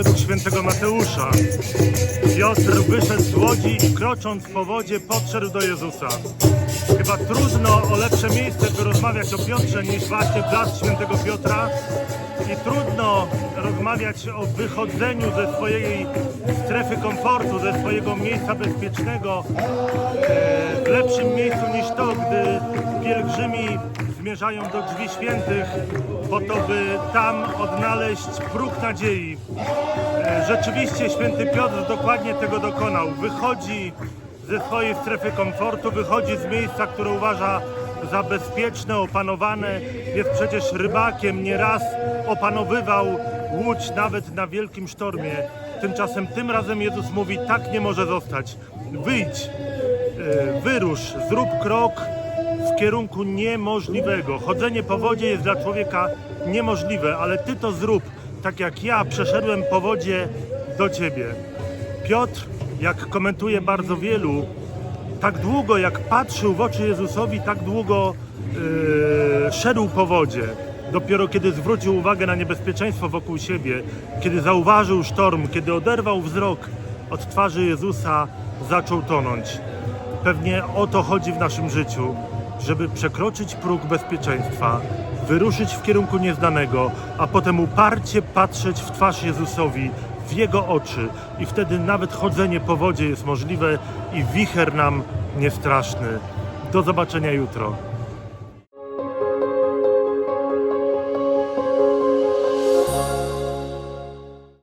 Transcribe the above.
według świętego Mateusza. Piotr wyszedł z łodzi i krocząc po wodzie podszedł do Jezusa. Chyba trudno o lepsze miejsce, by rozmawiać o Piotrze niż właśnie plac świętego Piotra i trudno rozmawiać o wychodzeniu ze swojej strefy komfortu, ze swojego miejsca bezpiecznego e, w lepszym miejscu niż to, gdy pielgrzymi zmierzają do drzwi świętych po to, by tam odnaleźć próg nadziei. E, Rzeczywiście święty Piotr dokładnie tego dokonał. Wychodzi ze swojej strefy komfortu, wychodzi z miejsca, które uważa za bezpieczne, opanowane. Jest przecież rybakiem, nieraz opanowywał łódź nawet na wielkim sztormie. Tymczasem tym razem Jezus mówi, tak nie może zostać. Wyjdź, e, wyrusz, zrób krok kierunku niemożliwego. Chodzenie po wodzie jest dla człowieka niemożliwe, ale ty to zrób, tak jak ja przeszedłem po wodzie do ciebie. Piotr, jak komentuje bardzo wielu, tak długo jak patrzył w oczy Jezusowi, tak długo yy, szedł po wodzie. Dopiero kiedy zwrócił uwagę na niebezpieczeństwo wokół siebie, kiedy zauważył sztorm, kiedy oderwał wzrok od twarzy Jezusa, zaczął tonąć. Pewnie o to chodzi w naszym życiu, żeby przekroczyć próg bezpieczeństwa, wyruszyć w kierunku nieznanego, a potem uparcie patrzeć w twarz Jezusowi, w Jego oczy i wtedy nawet chodzenie po wodzie jest możliwe i wicher nam niestraszny. Do zobaczenia jutro.